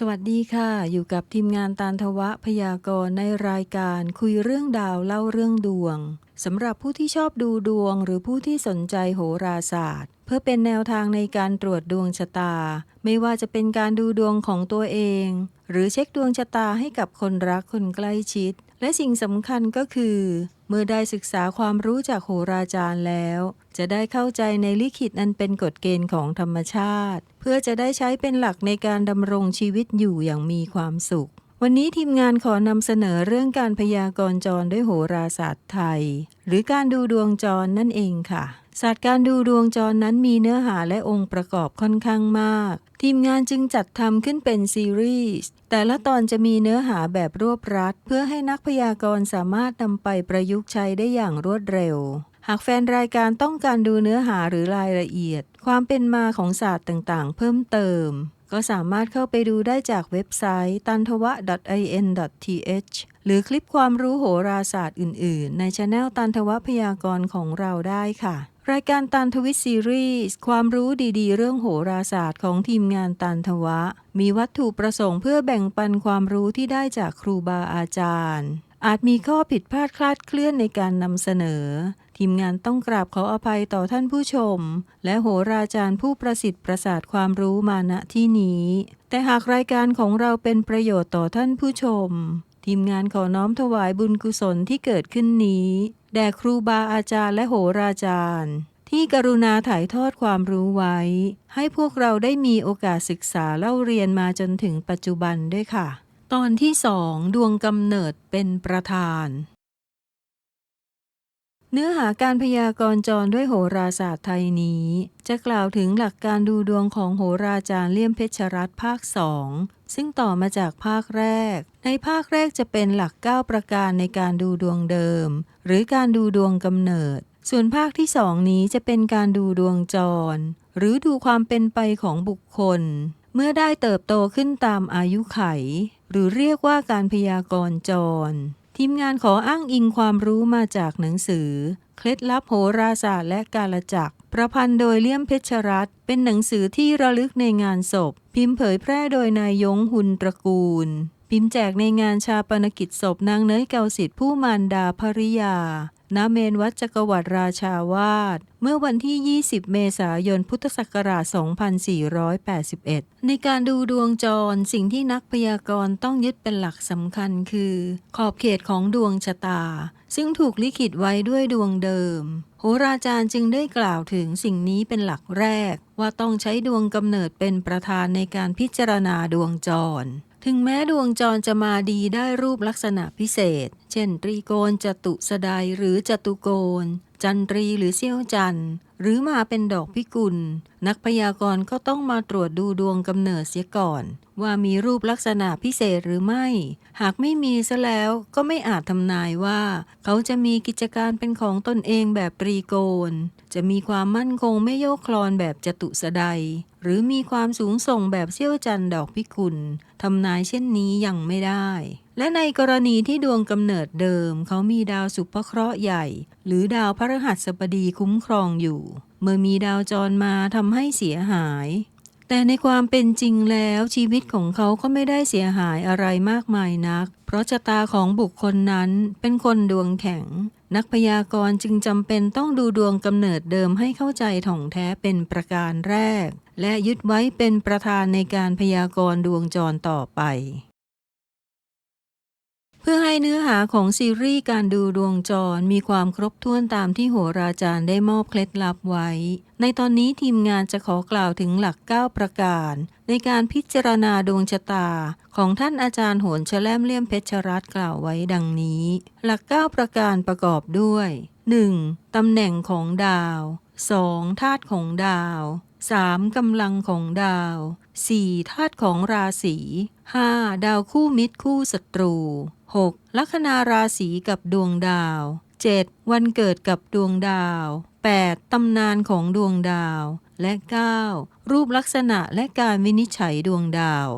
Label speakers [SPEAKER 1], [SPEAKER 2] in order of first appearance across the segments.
[SPEAKER 1] สวัสดีค่ะ อยู่กับทีมงานตาลทวะพยากรณ์ในรายการคุยเรื่องดาวเล่าเรื่องดวงสำหรับผู้ที่ชอบดูดวงหรือผู้ที่สนใจโหราศาสตร์ เพื่อเป็นแนวทางในการตรวจดวงชะตา ไม่ว่าจะเป็นการดูดวงของตัวเอง หรือเช็คดวงชะตาให้กับคนรักคนใกล้ชิด และสิ่งสำคัญก็คือ เมื่อได้ศึกษาความรู้จากโหราจารย์แล้ว จะได้เข้าใจในลิขิตอันเป็นกฎเกณฑ์ของธรรมชาติ เพื่อจะได้ใช้เป็นหลักในการดำรงชีวิตอยู่อย่างมีความสุข วันนี้ทีมงานขอนำเสนอเรื่องการพยากรณ์จรด้วยโหราศาสตร์ไทย หรือการดูดวงจรนั่นเองค่ะ ศาสตร์การดูดวงจรนั้นมีเนื้อหาและองค์ประกอบค่อนข้างมาก ทีมงานจึงจัดทำขึ้นเป็นซีรีส์แต่ละตอนจะมีเนื้อหาแบบรวบรัด เพื่อให้นักพยากรณ์สามารถนำไปประยุกต์ใช้ได้อย่างรวดเร็ว หากแฟนรายการต้องการดูเนื้อหาหรือรายละเอียด ความเป็นมาของศาสตร์ต่างๆ เพิ่มเติม ก็สามารถเข้าไปดูได้จากเว็บไซต์ตันทวะ .in.th หรือคลิปความรู้โหราศาสตร์อื่น ๆ ในช anel ตันทวะพยากรณ์ของเราได้ค่ะรายการตันทวิทซีรีส์ความรู้ดีๆ เรื่องโหราศาสตร์ของทีมงานตันทวะ มีวัตถุประสงค์เพื่อแบ่งปันความรู้ที่ได้จากครูบาอาจารย์ อาจมีข้อผิดพลาดคลาดเคลื่อนในการนำเสนอ ทีมงานต้องกราบขออภัยต่อท่านผู้ชม และโหราจารย์ผู้ประสิทธิ์ประสาทความรู้มาณที่นี้ แต่หากรายการของเราเป็นประโยชน์ต่อท่านผู้ชม ทีมงานขอน้อมถวายบุญกุศลที่เกิดขึ้นนี้ แด่ครูบาอาจารย์และโหราจารย์ ที่กรุณาถ่ายทอดความรู้ไว้ ให้พวกเราได้มีโอกาสศึกษาเล่าเรียนมาจนถึงปัจจุบันด้วยค่ะ ตอนที่สองดวงกำเนิดเป็นประธาน เนื้อหาการพยากรณ์จรด้วยโหราศาสตร์ไทยนี้ จะกล่าวถึงหลักการดูดวงของโหราจารย์เลี่ยมเพชรรัตน์ภาคสองซึ่งต่อมาจากภาคแรก ในภาคแรกจะเป็นหลัก 9 ประการในการดูดวงเดิม หรือการดูดวงกำเนิด ส่วนภาคที่สองนี้จะเป็นการดูดวงจร หรือดูความเป็นไปของบุคคล เมื่อได้เติบโตขึ้นตามอายุไข หรือเรียกว่าการพยากรณ์จร ทีมงานขออ้างอิงความรู้มาจากหนังสือ เคล็ดลับโหราศาสตร์และกาลจักร ประพันธ์โดยเลี่ยมเพชรรัตน์เป็นหนังสือที่ระลึกในงานศพ พิมพ์เผยแพร่โดยนายยงหุนตระกูล พิมพ์แจกในงานชาปนกิจศพนางเนยเกาสิทธิ์ผู้มารดาภริยา ณ เมนวัดจักรวรรดิราชาวาส เมื่อวันที่ 20 เมษายน พุทธศักราช 2481 ในการดูดวงจร สิ่งที่นักพยากรณ์ต้องยึดเป็นหลักสำคัญคือ ขอบเขตของดวงชะตา ซึ่งถูกลิขิตไว้ด้วยดวงเดิม โหราจารย์จึงได้กล่าวถึงสิ่งนี้เป็นหลักแรก ว่าต้องใช้ดวงกำเนิดเป็นประธานในการพิจารณาดวงจร ถึงแม้ดวงจรจะมาดีได้รูปลักษณะพิเศษ เช่น ตรีโกณจตุสดายหรือจตุโกณจันทรีหรือเสี้ยวจันทร์หรือมาเป็นดอกพิกุล นักพยากรณ์ก็ต้องมาตรวจดูดวงกำเนิดเสียก่อน ว่ามีรูปลักษณะพิเศษหรือไม่ หากไม่มีซะแล้วก็ไม่อาจทำนายว่า เขาจะมีกิจการเป็นของตนเองแบบตรีโกณจะมีความมั่นคงไม่โยกคลอนแบบจตุสดาย หรือมีความสูงส่งแบบเสี้ยวจันดอกพิกุลทำนายเช่นนี้ยังไม่ได้ และในกรณีที่ดวงกำเนิดเดิม เขามีดาวสุภเคราะห์ใหญ่ หรือดาวพระหัสบดีคุ้มครองอยู่ เมื่อมีดาวจรมาทำให้เสียหาย แต่ในความเป็นจริงแล้วชีวิตของเขาก็ไม่ได้เสียหายอะไรมากมายนัก เพราะชะตาของบุคคลนั้นเป็นคนดวงแข็ง นักพยากรณ์จึงจำเป็นต้องดูดวงกำเนิดเดิมให้เข้าใจถ่องแท้เป็นประการแรก และยึดไว้เป็นประธานในการพยากรณ์ดวงจรต่อไป พื่อให้เนื้อหาของซีรีส์การดูดวงจรมีความครบถ้วนตามที่โหราจารย์ได้มอบเคล็ดลับไว้ ในตอนนี้ทีมงานจะขอกล่าวถึงหลัก 9 ประการ ในการพิจารณาดวงชะตา ของท่านอาจารย์โหนแลมเลี่ยมเพชรรัตน์กล่าวไว้ดังนี้ หลัก 9 ประการประกอบด้วย 1. ตำแหน่งของดาว 2. ธาตุของดาว 3. กำลังของดาว 4. ธาตุของราศี 5. ดาวคู่มิตรคู่ศัตรู 6. ลัคนาราศีกับดวงดาว 7. วันเกิดกับดวงดาว 8. ตำนานของดวงดาว และ 9. รูปลักษณะและการวินิจฉัยดวงดาว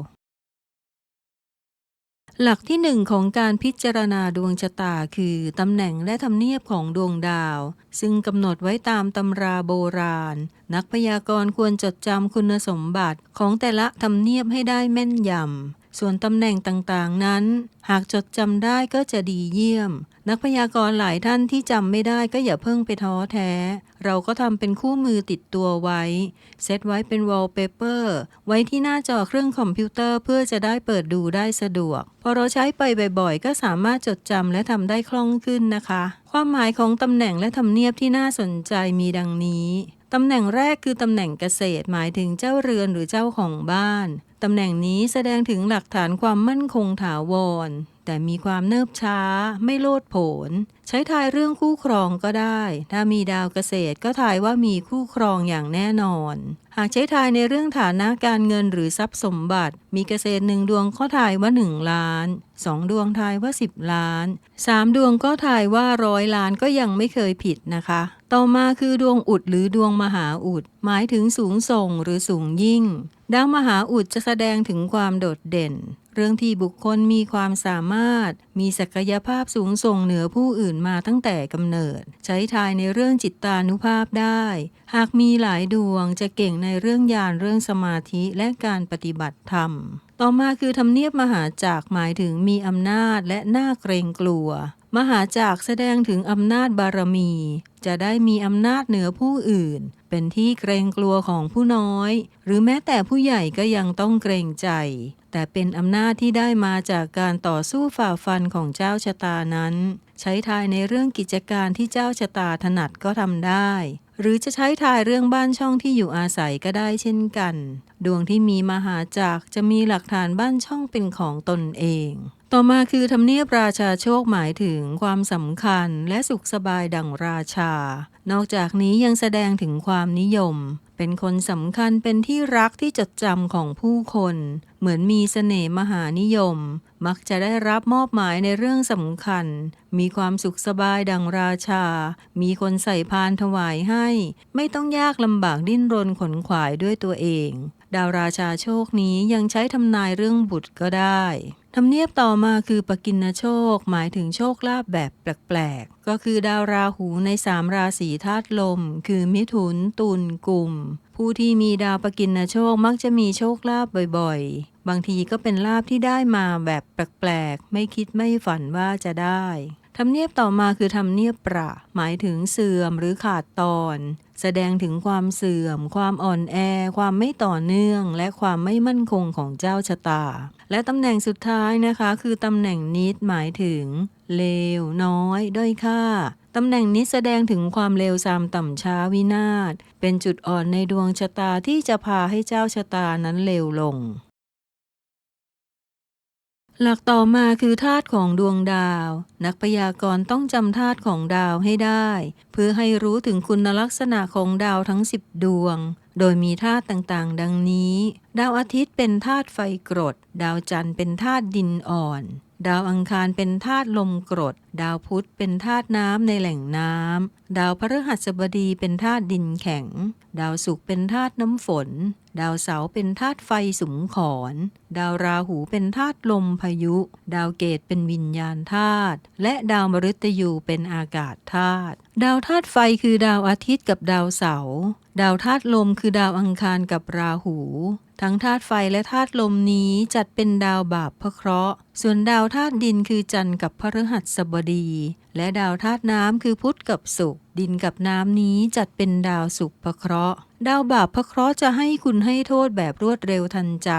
[SPEAKER 1] หลักที่หนึ่งของการพิจารณาดวงชะตาคือตำแหน่งและทำเนียบของดวงดาว ซึ่งกำหนดไว้ตามตำราโบราณ นักพยากรณ์ควรจดจำคุณสมบัติของแต่ละทำเนียบให้ได้แม่นยำ ส่วนตำแหน่งต่างๆนั้น หากจดจำได้ก็จะดีเยี่ยม นักพยากรณ์หลายท่านที่จำไม่ได้ก็อย่าเพิ่งไปท้อแท้ เราก็ทำเป็นคู่มือติดตัวไว้ เซตไว้เป็นวอลเปเปอร์ไว้ที่หน้าจอเครื่องคอมพิวเตอร์เพื่อจะได้เปิดดูได้สะดวก พอเราใช้ไปบ่อยๆ ก็สามารถจดจำและทำได้คล่องขึ้นนะคะ ความหมายของตำแหน่งและทำเนียบที่น่าสนใจมีดังนี้ ตำแหน่งแรกคือตำแหน่งเกษตรหมายถึงเจ้าเรือนหรือเจ้าของบ้าน ตำแหน่งนี้แสดงถึงหลักฐานความมั่นคงถาวร แต่มีความเนิบช้า ไม่โลดโผน ใช้ทายเรื่องคู่ครองก็ได้ ถ้ามีดาวเกษตรก็ทายว่ามีคู่ครองอย่างแน่นอน หากใช้ทายในเรื่องฐานะการเงินหรือทรัพย์สมบัติ มีเกษตรหนึ่งดวงก็ทายว่า 1 ล้าน2ดวงทายว่า 10 ล้าน3ดวงก็ทายว่าร้อยล้านก็ยังไม่เคยผิดนะคะ ต่อมาคือดวงอุดหรือดวงมหาอุด หมายถึงสูงส่งหรือสูงยิ่ง ดาวมหาอุดจะแสดงถึงความโดดเด่น เรื่องที่บุคคลมีความสามารถ มีศักยภาพสูงส่งเหนือผู้อื่นมาตั้งแต่กำเนิด ใช้ทายในเรื่องจิตตานุภาพได้ หากมีหลายดวงจะเก่งในเรื่องญาณเรื่องสมาธิและการปฏิบัติธรรม ต่อมาคือทำเนียบมหาจักรหมายถึงมีอำนาจและน่าเกรงกลัว มหาจักรแสดงถึงอำนาจบารมี จะได้มีอำนาจเหนือผู้อื่น เป็นที่เกรงกลัวของผู้น้อย หรือแม้แต่ผู้ใหญ่ก็ยังต้องเกรงใจ แต่เป็นอำนาจที่ได้มาจากการต่อสู้ฝ่าฟันของเจ้าชะตานั้น ใช้ทายในเรื่องกิจการที่เจ้าชะตาถนัดก็ทำได้ หรือจะใช้ทายเรื่องบ้านช่องที่อยู่อาศัยก็ได้เช่นกัน ดวงที่มีมหาจักรจะมีหลักฐานบ้านช่องเป็นของตนเอง ต่อมาคือทำเนียบราชาโชคหมายถึงความสำคัญและสุขสบายดังราชา นอกจากนี้ยังแสดงถึงความนิยม เป็นคนสำคัญเป็นที่รักที่จดจำของผู้คน เหมือนมีเสน่ห์มหานิยม มักจะได้รับมอบหมายในเรื่องสำคัญ มีความสุขสบายดังราชา มีคนใส่พานถวายให้ ไม่ต้องยากลำบากดิ้นรนขนขวายด้วยตัวเอง ดาวราชาโชคนี้ยังใช้ทำนายเรื่องบุตรก็ได้ ทำเนียบต่อมาคือปกินโชค หมายถึงโชคลาภแบบแปลกๆ ก็คือดาวราหูในสามราศีธาตุลม คือมิถุน ตุลกุมผู้ที่มีดาวปกินโชคมักจะมีโชคลาภบ่อยๆ บางทีก็เป็นลาภที่ได้มาแบบแปลกๆ ไม่คิดไม่ฝันว่าจะได้ ทำเนียบต่อมาคือทำเนียบประ หมายถึงเสื่อมหรือขาดตอน แสดงถึงความเสื่อม ความอ่อนแอ ความไม่ต่อเนื่อง และความไม่มั่นคงของเจ้าชะตา และตำแหน่งสุดท้ายนะคะ คือตำแหน่งนิดหมายถึง เลว น้อย ด้อยค่าตำแหน่งนี้แสดงถึงความเลวทรามต่ำช้าวินาศเป็นจุดอ่อนในดวงชะตาที่จะพาให้เจ้าชะตานั้นเลวลง หลักต่อมาคือธาตุของดวงดาว นักพยากรณ์ต้องจำธาตุของดาวให้ได้ เพื่อให้รู้ถึงคุณลักษณะของดาวทั้ง 10 ดวง โดยมีธาตุต่างๆ ดังนี้ ดาวอาทิตย์เป็นธาตุไฟกรด ดาวจันทร์เป็นธาตุดินอ่อน ดาวอังคารเป็นธาตุลมกรด ดาวพุธเป็นธาตุน้ำในแหล่งน้ำ ดาวพฤหัสบดีเป็นธาตุดินแข็ง ดาวศุกร์เป็นธาตุน้ำฝน ดาวเสาร์เป็นธาตุไฟสุมขอน ดาวราหูเป็นธาตุลมพายุ ดาวเกตเป็นวิญญาณธาตุ และดาวมฤตยูเป็นอากาศธาตุ ดาวธาตุไฟคือดาวอาทิตย์กับดาวเสาร์ ดาวธาตุลมคือดาวอังคารกับราหู ทั้งธาตุไฟและธาตุลมนี้จัดเป็นดาวบาปพระเคราะห์ ส่วนดาวธาตุดินคือจันทร์กับพฤหัสบดี และดาวธาตุน้ำคือพุธกับศุกร์ ดินกับน้ำนี้จัดเป็นดาวศุกร์พระเคราะห์ ดาวบาปพระเคราะห์จะให้คุณให้โทษแบบรวดเร็วทันใจ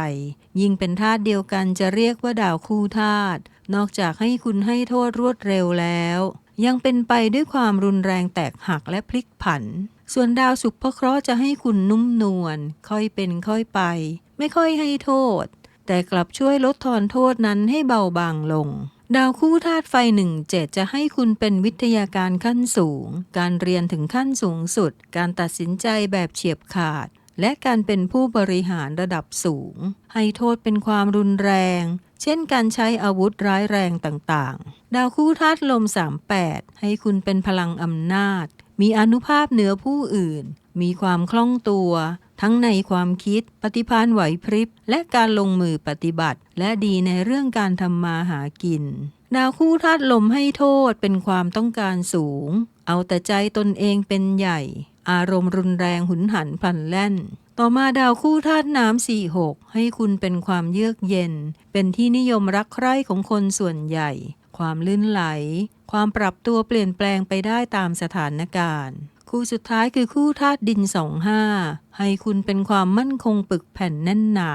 [SPEAKER 1] ยิ่งเป็นธาตุเดียวกันจะเรียกว่าดาวคู่ธาตุ นอกจากให้คุณให้โทษรวดเร็วแล้ว ยังเป็นไปด้วยความรุนแรงแตกหักและพลิกผัน ส่วนดาวศุกร์พะเคราะห์จะให้คุณนุ่มนวลค่อยเป็นค่อยไป ไม่ค่อยให้โทษ แต่กลับช่วยลดทอนโทษนั้นให้เบาบางลง ดาวคู่ธาตุไฟหนึ่งเจ็ดจะให้คุณเป็นวิทยาการขั้นสูง การเรียนถึงขั้นสูงสุด การตัดสินใจแบบเฉียบขาดและการเป็นผู้บริหารระดับสูง ให้โทษเป็นความรุนแรง เช่นการใช้อาวุธร้ายแรงต่างๆ ดาวคู่ธาตุลม 38 ให้คุณเป็นพลังอำนาจ มีอนุภาพเหนือผู้อื่น มีความคล่องตัว ทั้งในความคิด ปฏิภาณไหวพริบ และการลงมือปฏิบัติ และดีในเรื่องการทำมาหากิน ดาวคู่ธาตุลมให้โทษเป็นความต้องการสูง เอาแต่ใจตนเองเป็นใหญ่ อารมณ์รุนแรงหุนหันพลันแล่น ต่อมาดาวคู่ธาตุน้ำสี่หกให้คุณเป็นความเยือกเย็น เป็นที่นิยมรักใคร่ของคนส่วนใหญ่ ความลื่นไหล ความปรับตัวเปลี่ยนแปลงไปได้ตามสถานการณ์ คู่สุดท้ายคือคู่ธาตุดินสองห้าให้คุณเป็นความมั่นคงปึกแผ่นแน่นหนา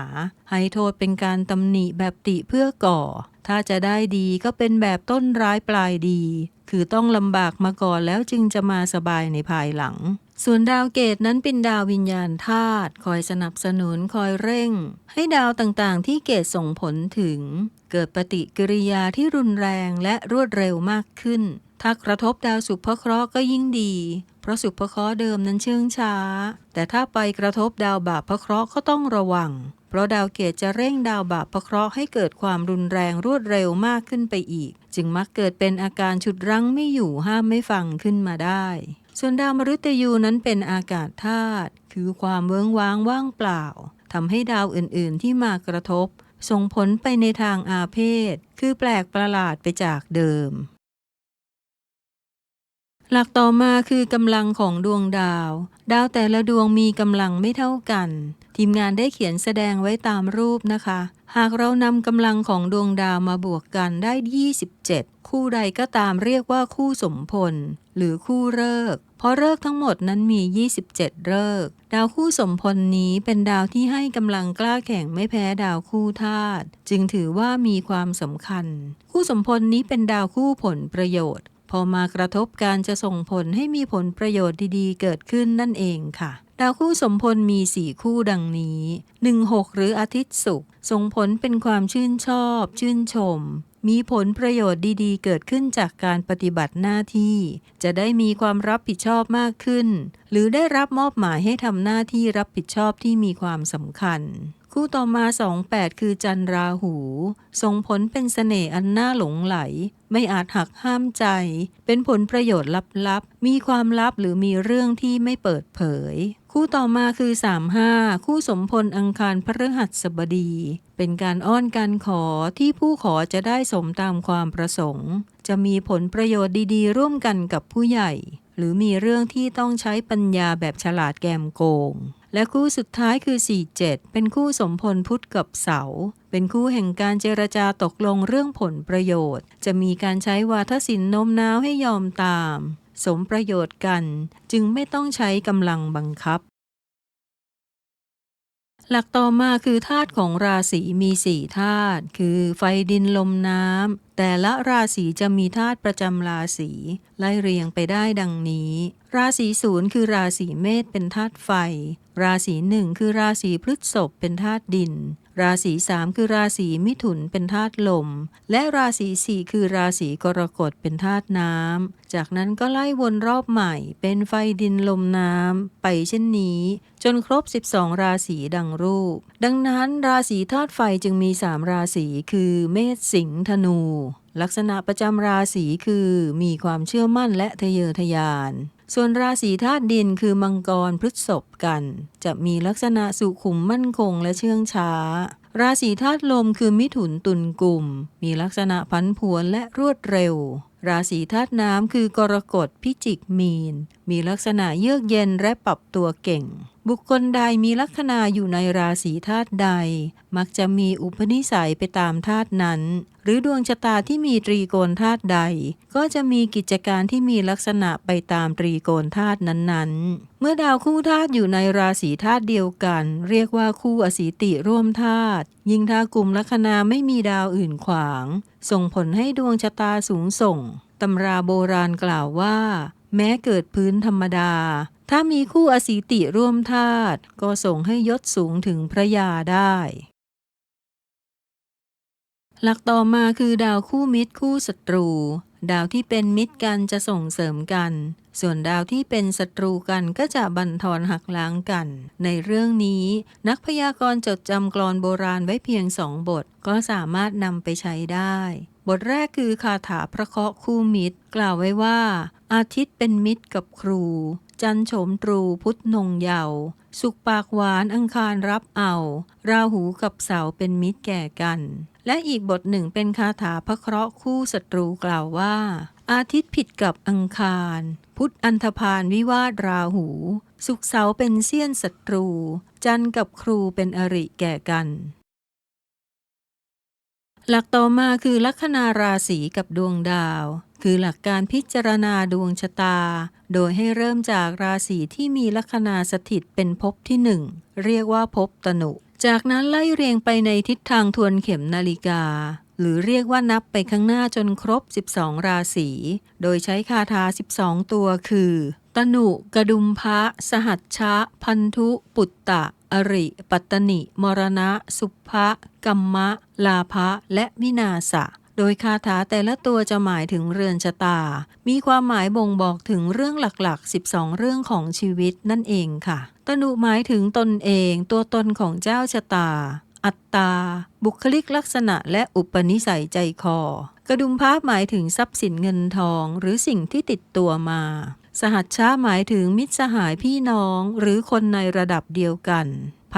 [SPEAKER 1] ให้โทษเป็นการตำหนิแบบติเพื่อก่อ ถ้าจะได้ดีก็เป็นแบบต้นร้ายปลายดี คือต้องลำบากมาก่อนแล้วจึงจะมาสบายในภายหลัง ส่วนดาวเกตนั้นเป็นดาววิญญาณธาตุคอยสนับสนุนคอยเร่ง ให้ดาวต่างๆ ที่เกตส่งผลถึง เกิดปฏิกิริยาที่รุนแรงและรวดเร็วมากขึ้น ถ้ากระทบดาวสุภเคราะห์ก็ยิ่งดี เพราะสุภเคราะห์เดิมนั้นเชื่องช้า แต่ถ้าไปกระทบดาวบาปพระเคราะห์ก็ต้องระวัง เพราะดาวเกตจะเร่งดาวบาปพระเคราะห์ให้เกิดความรุนแรงรวดเร็วมากขึ้นไปอีก จึงมักเกิดเป็นอาการฉุดรั้งไม่อยู่ห้ามไม่ฟังขึ้นมาได้ ส่วนดาวมฤตยูนั้นเป็นอากาศธาตุคือความเวิ้งว้างว่างเปล่าทำให้ดาวอื่นๆที่มากระทบ ส่งผลไปในทางอาเพศ คือแปลกประหลาดไปจากเดิม หลักต่อมาคือกำลังของดวงดาว ดาวแต่ละดวงมีกำลังไม่เท่ากัน ทีมงานได้เขียนแสดงไว้ตามรูปนะคะ หากเรานำกำลังของดวงดาวมาบวกกันได้ 27 คู่ใดก็ตามเรียกว่าคู่สมพล หรือคู่เลิก เพราะเลิกทั้งหมดนั้นมี 27 เลิกดาวคู่สมพลนี้เป็นดาวที่ให้กำลังกล้าแข่งไม่แพ้ดาวคู่ธาตุจึงถือว่ามีความสำคัญ คู่สมพลนี้เป็นดาวคู่ผลประโยชน์ พอมากระทบการจะส่งผลให้มีผลประโยชน์ดีๆ เกิดขึ้นนั่นเองค่ะดาวคู่สมพลมีสี่คู่ดังนี้ 1-6 หรืออาทิตย์ศุกร์ส่งผลเป็นความชื่นชอบ ชื่นชม มีผลประโยชน์ดีๆ เกิดขึ้นจากการปฏิบัติหน้าที่ จะได้มีความรับผิดชอบมากขึ้น หรือได้รับมอบหมายให้ทำหน้าที่รับผิดชอบที่มีความสำคัญ คู่ต่อมา 28 คือจันราหู ส่งผลเป็นเสน่ห์อันน่าหลงไหล ไม่อาจหักห้ามใจ เป็นผลประโยชน์ลับๆ มีความลับหรือมีเรื่องที่ไม่เปิดเผย คู่ต่อมาคือ 35 คู่สมพลอังคารพฤหัสบดี เป็นการอ้อนการขอที่ผู้ขอจะได้สมตามความประสงค์ จะมีผลประโยชน์ดีๆ ร่วมกันกับผู้ใหญ่ หรือมีเรื่องที่ต้องใช้ปัญญาแบบฉลาดแกมโกง และคู่สุดท้ายคือ 47 เป็นคู่สมพลพุทธกับเสา เป็นคู่แห่งการเจรจาตกลงเรื่องผลประโยชน์ จะมีการใช้วาทศิลป์โน้มน้าวให้ยอมตาม สมประโยชน์กัน จึงไม่ต้องใช้กำลังบังคับ หลักต่อมาคือธาตุของราศีมีสี่ธาตุคือไฟดินลมน้ำแต่ละราศีจะมีธาตุประจำราศีไล่เรียงไปได้ดังนี้ ราศีศูนย์คือราศีเมษเป็นธาตุไฟ ราศีหนึ่งคือราศีพฤษภเป็นธาตุดิน ราศีสามคือราศีมิถุนเป็นธาตุลม และราศีสี่คือราศีกรกฎเป็นธาตุน้ำ จากนั้นก็ไล่วนรอบใหม่ เป็นไฟดินลมน้ำ ไปเช่นนี้ จนครบ 12 ราศีดังรูป ดังนั้นราศีธาตุไฟจึงมี 3 ราศีคือเมษสิงห์ธนู ลักษณะประจำราศีคือมีความเชื่อมั่นและทะเยอทะยาน ส่วนราศีธาตุดินคือมังกรพฤษภกัน จะมีลักษณะสุขุมมั่นคงและเชื่องช้า ราศีธาตุลมคือมิถุนตุลกลุ่ม มีลักษณะพันผวนและรวดเร็ว ราศีธาตุน้ำคือกรกฎพิจิกมีน มีลักษณะเยือกเย็นและปรับตัวเก่ง บุคคลใดมีลัคนาอยู่ในราศีธาตุใด มักจะมีอุปนิสัยไปตามธาตุนั้น หรือดวงชะตาที่มีตรีโกณธาตุใด ก็จะมีกิจการที่มีลักษณะไปตามตรีโกณธาตุนั้นๆ เมื่อดาวคู่ธาตุอยู่ในราศีธาตุเดียวกัน เรียกว่าคู่อสีติร่วมธาตุยิ่งถ้ากลุ่มลัคนาไม่มีดาวอื่นขวาง ส่งผลให้ดวงชะตาสูงส่งตำราโบราณกล่าวว่า แม้เกิดพื้นธรรมดา ถ้ามีคู่อสีติร่วมธาตุก็ส่งให้ยศสูงถึงพระยาได้ หลักต่อมาคือดาวคู่มิตรคู่ศัตรู ดาวที่เป็นมิตรกันจะส่งเสริมกัน ส่วนดาวที่เป็นศัตรูกันก็จะบั่นทอนหักล้างกัน ในเรื่องนี้ นักพยากรณ์จดจำกลอนโบราณไว้เพียงสองบท ก็สามารถนำไปใช้ได้ บทแรกคือคาถาพระเคาะคู่มิตร กล่าวไว้ว่า อาทิตย์เป็นมิตรกับครู จันโฉมตรูพุธนงเยาวสุขปากหวานอังคารรับเอา ราหูกับเสาเป็นมิตรแก่กัน และอีกบทหนึ่งเป็นคาถาพระเคราะห์คู่ศัตรูกล่าวว่า อาทิตย์ผิดกับอังคาร พุทธอันธพาลวิวาทราหู สุขเสาเป็นเสี้ยนศัตรู จันกับครูเป็นอริแก่กัน หลักต่อมาคือลัคนาราศีกับดวงดาว คือหลักการพิจารณาดวงชะตา โดยให้เริ่มจากราศีที่มีลัคนาสถิตเป็นภพที่หนึ่งเรียกว่าภพตนุ จากนั้นไล่เรียงไปในทิศทางทวนเข็มนาฬิกา หรือเรียกว่านับไปข้างหน้าจนครบ 12 ราศี โดยใช้คาถา 12 ตัวคือ ตนุ กระดุมพระ สหัชชะ พันธุ ปุตตะ อริ ปัตตนิ มรณะ สุภะกัมมะ ลาภะ และวินาศะ โดยคาถาแต่ละตัวจะหมายถึงเรือนชะตา มีความหมายบ่งบอกถึงเรื่องหลักๆ 12 เรื่องของชีวิตนั่นเองค่ะ ตนุหมายถึงตนเอง ตัวตนของเจ้าชะตา อัตตา บุคลิกลักษณะและอุปนิสัยใจคอ กระดุมพระหมายถึงทรัพย์สินเงินทอง หรือสิ่งที่ติดตัวมา สหัชชาหมายถึงมิตรสหายพี่น้อง หรือคนในระดับเดียวกัน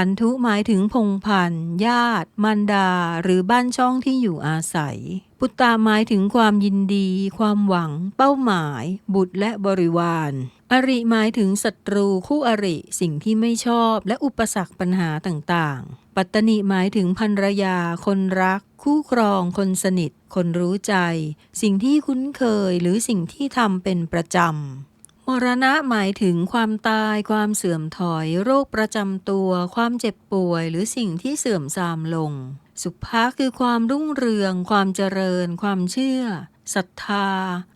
[SPEAKER 1] พันธุหมายถึงพงพันญาติ มารดา หรือบ้านช่องที่อยู่อาศัย ปุตตาหมายถึงความยินดี ความหวัง เป้าหมาย บุตรและบริวาร อริหมายถึงศัตรู คู่อริ สิ่งที่ไม่ชอบ และอุปสรรคปัญหาต่างๆ ปัตตนิหมายถึงภรรยา คนรัก คู่ครอง คนสนิท คนรู้ใจ สิ่งที่คุ้นเคยหรือสิ่งที่ทำเป็นประจำ มรณะหมายถึงความตาย ความเสื่อมถอย โรคประจำตัว ความเจ็บป่วย หรือสิ่งที่เสื่อมทรามลง สุภาคือความรุ่งเรือง ความเจริญ ความเชื่อศรัทธา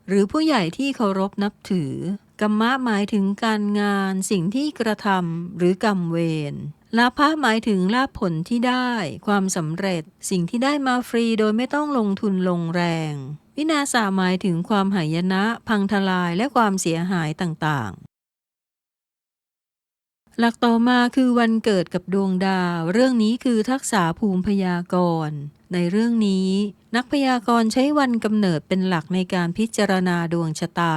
[SPEAKER 1] หรือผู้ใหญ่ที่เคารพนับถือ กรรมะหมายถึงการงานสิ่งที่กระทำหรือกรรมเวรลาภะหมายถึงลาภผลที่ได้ ความสำเร็จ สิ่งที่ได้มาฟรีโดยไม่ต้องลงทุนลงแรง วินาศาหมายถึงความหายนะ พังทลายและความเสียหายต่างๆ หลักต่อมาคือวันเกิดกับดวงดาว เรื่องนี้คือทักษะภูมิพยากรณ์ ในเรื่องนี้ นักพยากรณ์ใช้วันกำเนิดเป็นหลักในการพิจารณาดวงชะตา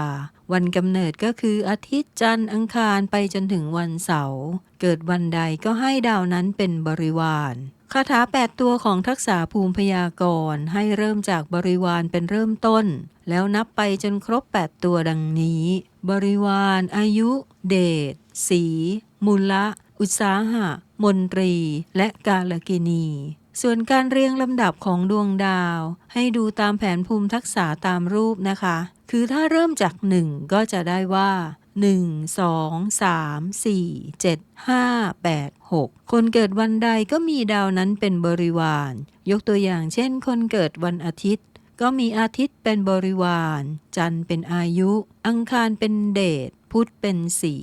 [SPEAKER 1] วันกำเนิดก็คืออาทิตย์จันทร์อังคารไปจนถึงวันเสาร์ เกิดวันใดก็ให้ดาวนั้นเป็นบริวาร คาถา8ตัวของทักษะภูมิพยากรณ์ให้เริ่มจากบริวารเป็นเริ่มต้น แล้วนับไปจนครบ8ตัวดังนี้ บริวาร อายุ เดชสี มูละ อุตสาหะ มนตรี และกาลกินี ส่วนการเรียงลำดับของดวงดาว ให้ดูตามแผนภูมิทักษะตามรูปนะคะ คือถ้าเริ่มจาก1ก็จะได้ว่า 1 2 3 4 7 5 8 6คนเกิดวันใดก็มีดาวนั้นเป็นบริวาร ยกตัวอย่างเช่น คนเกิดวันอาทิตย์ ก็มีอาทิตย์เป็นบริวาร จันทร์เป็นอายุ อังคารเป็นเดชพุธเป็นสี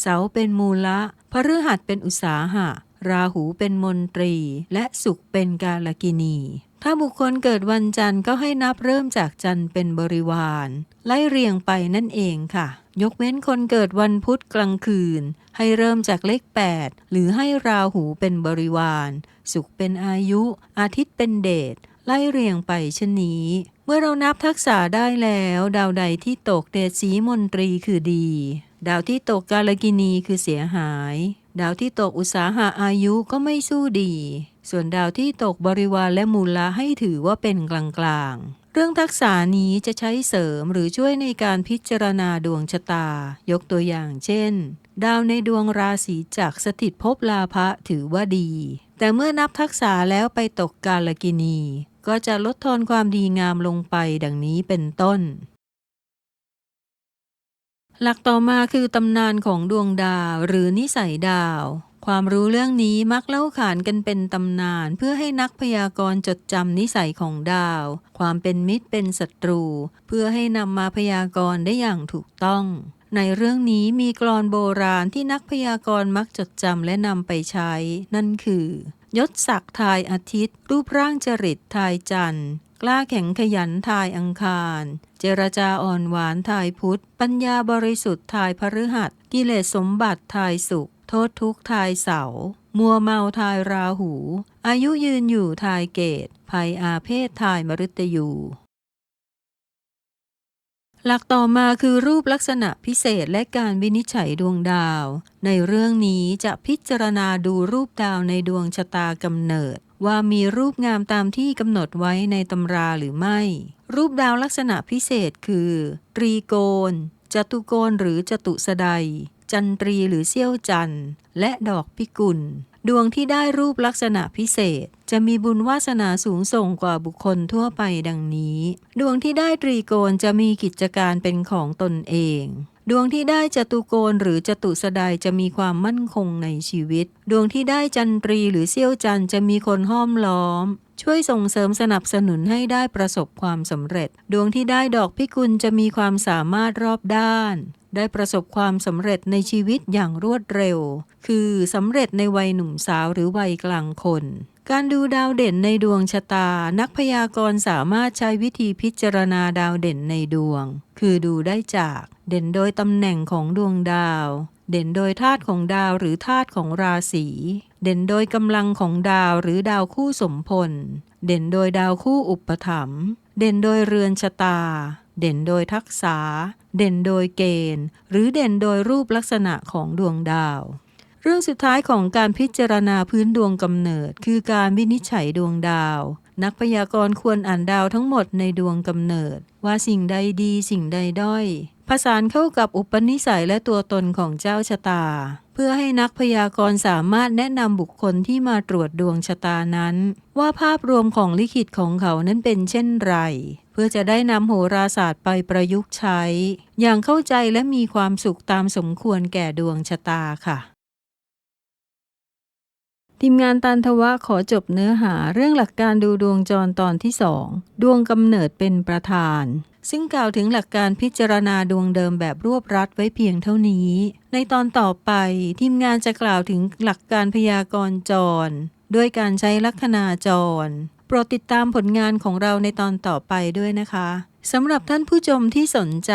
[SPEAKER 1] เสาเป็นมูละพฤหัสเป็นอุตสาหะ ราหูเป็นมนตรี และศุกร์เป็นกาลกินี ถ้าบุคคลเกิดวันจันทร์ก็ให้นับเริ่มจากจันทร์เป็นบริวาร ไล่เรียงไปนั่นเองค่ะ ยกเว้นคนเกิดวันพุธกลางคืน ให้เริ่มจากเลข 8 หรือให้ราหูเป็นบริวารศุกร์เป็นอายุ อาทิตย์เป็นเดชไล่เรียงไปชนนี้ เมื่อเรานับทักษะได้แล้ว ดาวใดที่ตกเดชสีมนตรีคือดี ดาวที่ตกกาลกินีคือเสียหาย ดาวที่ตกอุตสาหะอายุก็ไม่สู้ดี ส่วนดาวที่ตกบริวารและมูลละให้ถือว่าเป็นกลางๆ เรื่องทักษะนี้จะใช้เสริมหรือช่วยในการพิจารณาดวงชะตา ยกตัวอย่างเช่น ดาวในดวงราศีจักสถิตภพลาภะถือว่าดี แต่เมื่อนับทักษะแล้วไปตกกาลกินี ก็จะลดทอนความดีงามลงไปดังนี้เป็นต้น หลักต่อมาคือตำนานของดวงดาวหรือนิสัยดาว ความรู้เรื่องนี้มักเล่าขานกันเป็นตำนาน เพื่อให้นักพยากรณ์จดจำนิสัยของดาว ความเป็นมิตรเป็นศัตรู เพื่อให้นำมาพยากรณ์ได้อย่างถูกต้อง ในเรื่องนี้มีกลอนโบราณที่นักพยากรณ์มักจดจำและนำไปใช้ นั่นคือยศศักดิ์ทายอาทิตย์ รูปร่างจริตทายจันทร์ กล้าแข็งขยันทายอังคาร เจรจาอ่อนหวานทายพุธปัญญาบริสุทธิ์ทายพฤหัส กิเลสสมบัติทายสุข โทษทุกข์ทายเสา มัวเมาทายราหู อายุยืนอยู่ทายเกต ภัยอาเพศทายมฤตยูหลักต่อมาคือรูปลักษณะพิเศษและการวินิจฉัยดวงดาว ในเรื่องนี้จะพิจารณาดูรูปดาวในดวงชะตากำเนิด ว่ามีรูปงามตามที่กำหนดไว้ในตำราหรือไม่ รูปดาวลักษณะพิเศษคือ ตรีโกณจตุโกณหรือจตุสดัยจันตรีหรือเซี่ยวจันและดอกพิกุล ดวงที่ได้รูปลักษณะพิเศษ จะมีบุญวาสนาสูงส่งกว่าบุคคลทั่วไปดังนี้ ดวงที่ได้ตรีโกณจะมีกิจการเป็นของตนเอง ดวงที่ได้จตุโกณหรือจตุสดายจะมีความมั่นคงในชีวิต ดวงที่ได้จันตรีหรือเซี่ยวจันจะมีคนห้อมล้อม ช่วยส่งเสริมสนับสนุนให้ได้ประสบความสำเร็จ ดวงที่ได้ดอกพิกุลจะมีความสามารถรอบด้าน ได้ประสบความสำเร็จในชีวิตอย่างรวดเร็ว คือสำเร็จในวัยหนุ่มสาวหรือวัยกลางคน การดูดาวเด่นในดวงชะตา นักพยากรณ์สามารถใช้วิธีพิจารณาดาวเด่นในดวง คือดูได้จาก เด่นโดยตำแหน่งของดวงดาว เด่นโดยธาตุของดาวหรือธาตุของราศี เด่นโดยกำลังของดาวหรือดาวคู่สมพล เด่นโดยดาวคู่อุปถัมภ์ เด่นโดยเรือนชะตา เด่นโดยทักษะ เด่นโดยเกณฑ์ หรือเด่นโดยรูปลักษณะของดวงดาว เรื่องสุดท้ายของการพิจารณาพื้นดวงกำเนิด คือการวินิจฉัยดวงดาว นักพยากรณ์ควรอ่านดาวทั้งหมดในดวงกำเนิด ว่าสิ่งใดดีสิ่งใดด้อยผสานเข้ากับอุปนิสัยและตัวตนของเจ้าชะตา เพื่อให้นักพยากรณ์สามารถแนะนำบุคคลที่มาตรวจดวงชะตานั้น ว่าภาพรวมของลิขิตของเขานั้นเป็นเช่นไร เพื่อจะได้นำโหราศาสตร์ไปประยุกต์ใช้ อย่างเข้าใจและมีความสุขตามสมควรแก่ดวงชะตาค่ะ ทีมงานตันทวะขอจบเนื้อหาเรื่องหลักการดูดวงจรตอนที่สองดวงกำเนิดเป็นประธาน ซึ่งกล่าวถึงหลักการพิจารณาดวงเดิมแบบรวบรัดไว้เพียงเท่านี้ ในตอนต่อไป ทีมงานจะกล่าวถึงหลักการพยากรณ์จรด้วยการใช้ลัคนาจร โปรดติดตามผลงานของเราในตอนต่อไปด้วยนะคะสำหรับท่านผู้ชมที่สนใจ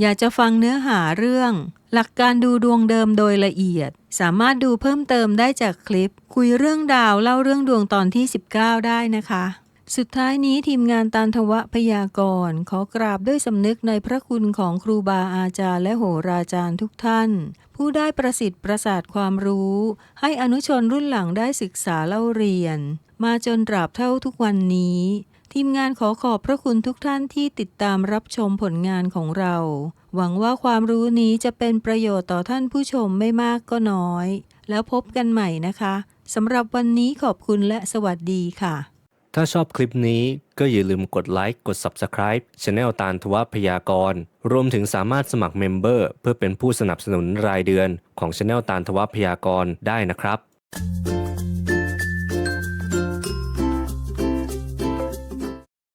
[SPEAKER 1] อยากจะฟังเนื้อหาเรื่อง หลักการดูดวงเดิมโดยละเอียด สามารถดูเพิ่มเติมได้จากคลิป คุยเรื่องดาวเล่าเรื่องดวงตอนที่ 19 ได้นะคะ สุดท้ายนี้ทีมงานตันทวะพยากรณ์ขอกราบด้วยสำนึกในพระคุณของครูบาอาจารย์และโหราจารย์ทุกท่าน ผู้ได้ประสิทธิ์ประสาทความรู้ ให้อนุชนรุ่นหลังได้ศึกษาเล่าเรียน มาจนตราบเท่าทุกวันนี้ ทีมงานขอขอบพระคุณทุกท่านที่ติดตามรับชมผลงานของเรา หวังว่าความรู้นี้จะเป็นประโยชน์ต่อท่านผู้ชมไม่มากก็น้อย แล้วพบกันใหม่นะคะสำหรับวันนี้ขอบคุณและสวัสดีค่ะ
[SPEAKER 2] ถ้าชอบคลิปนี้ก็อย่าลืมกดไลค์กด Subscribe Channel ตาลทวพยากร รวมถึงสามารถสมัครเมมเบอร์เพื่อเป็นผู้สนับสนุนรายเดือนของ Channel ตาลทวพยากรได้นะครับ